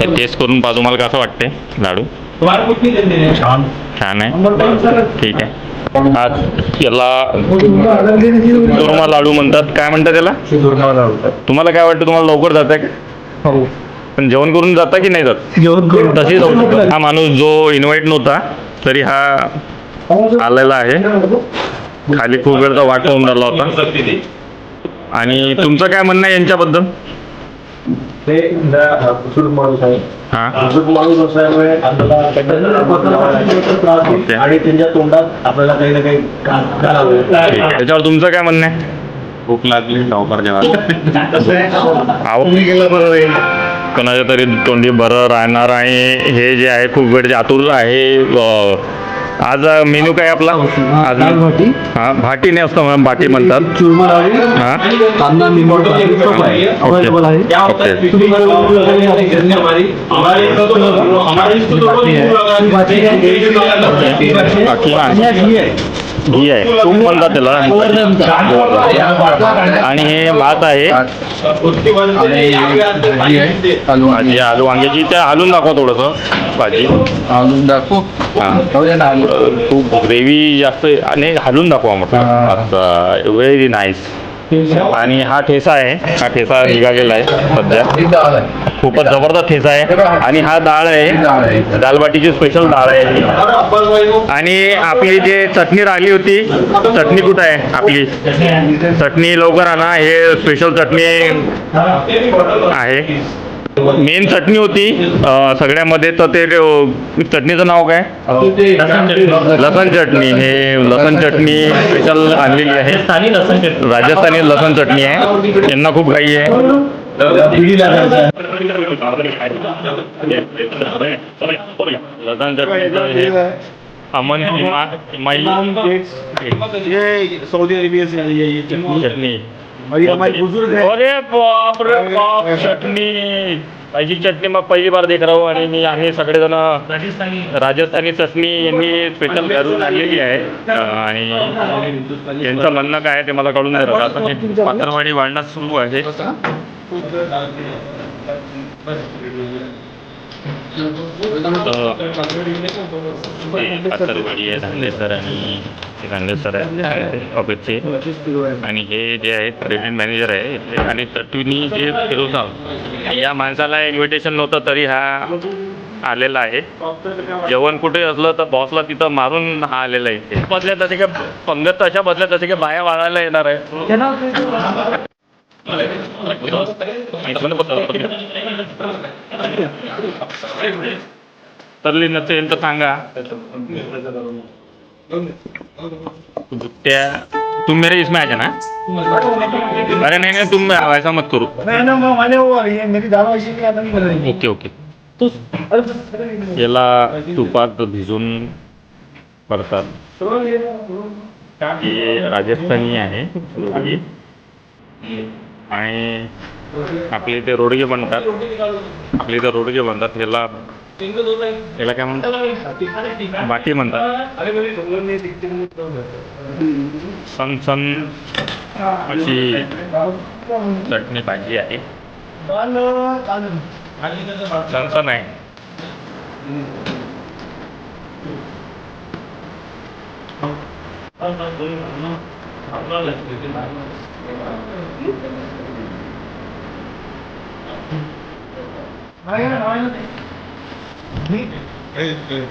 तर टेस्ट करून पहा तुम्हाला कसं वाटते लाडू. छान. छान आहे. ठीक आहे. हा याला चुरमा लाडू म्हणतात. काय म्हणतात त्याला तुम्हाला काय वाटतं तुम्हाला लवकर जात आहे का? हो. पण जेवण करून जाता की नाही जात? जेवण करून तशी जाऊ हा माणूस जो इन्व्हाइट नव्हता तरी हा आलेला आहे. खाली खूप वेळचा वाट होऊन राहिला होता. आणि तुमचं काय म्हणणं आहे यांच्याबद्दल? ते बुजुर्ग माणूस आहे हा बुजुर्ग माणूस असल्यामुळे आपल्याला त्रास होईल आणि त्यांच्या तोंडात आपल्याला काही ना काही का- करावं ठीक आहे. त्याच्यावर तुमचं काय म्हणणं आहे भूक लागली लवकर जेवा आव कोणाच्या तरी तोंडी बरं राहणार आहे हे जे आहे खूप वेळचे आतुर आहे आज मेनू काय आपला? आज भाटी. हा भाटी नाही असतं म्हणून बाटी म्हणतात. हा? ओके. घी आहे. तूप म्हणतात त्याला. आणि हे भात आहे. भाजी आलू वांग्याची ते हलून दाखवा थोडंसं भाजी. आणून दाखवू? हा. खूप ग्रेव्ही जास्त आणि हलून दाखवा म्हटलं. व्हेरी नाईस आणि हा ठेसा आहे. हा ठेसा निघालेला आहे सध्या. खूपच जबरदस्त ठेसा आहे. आणि हा डाळ आहे. दालबाटीची स्पेशल डाळ आहे आणि आपली जे चटणी राहिली होती चटणी कुठं आहे आपली? चटणी लवकर आणा. हे स्पेशल चटणी आहे. मेन चटणी होती अं, सगळ्यामध्ये तर ते अं, चटणीचं नाव काय? लसण चटणी. हे लसण चटणी स्पेशल आणलेली आहे. राजस्थानी लसण चटणी. आहे. यांना खूप घाई आहे. लसण चटणी हे अमन इमा- इमाई सऊदी अरेबिया से आई है ये चटनी चटणी. और ये हमारे बुजुर्ग है अरे बाप रे बाप चटणी. पाहिजे चटणी मग पहिली बार देख रहा हूँ आणि मी आम्ही सगळेजण. राजस्थानी. चटणी यांनी स्पेशल घरून आणलेली आहे. आणि यांचं म्हणणं काय आहे ते मला कळून नाही राहिलं. आता हे पात्रवाडी वाढण्यात सुरू आहे. तर ते पात्रवाडी आहे धांगेसर आणि ते आहे ऑफिसचे आणि हे जे आहेत प्रेझेंट मॅनेजर आहे आणि तटुनी जे फिरवतात या माणसाला इन्व्हिटेशन नव्हतं तरी हा आलेला आहे जेवण कुठे असलं तर बॉसला तिथं मारून हा आलेला आहे. बदल्या तसे काय पंगत तशा बदल्या तसे काय बाया वाढायला येणार आहे तरली नसेल तर सांगा. त्या तुम मेरे इसमें आ जाना अरे नहीं नहीं तुम ऐसा मत करो. मैंने वो ये मेरी दाल वैसी नहीं आता नहीं ओके ओके. याला तुपात भिजून करतात हे राजस्थानी आहे. आणि आपले इथे रोडगे बनतात. आपले इथे रोडगे बनतात. ह्याला त्याला काय म्हणतात? बाकी म्हणतात. सन सन अशी चटणी भाजी आहे. सन सन आहे. Oh, no, no, no. không nói là người trên mạng nói nó nói nó đi. Ờ. Ừ. Ừ ừ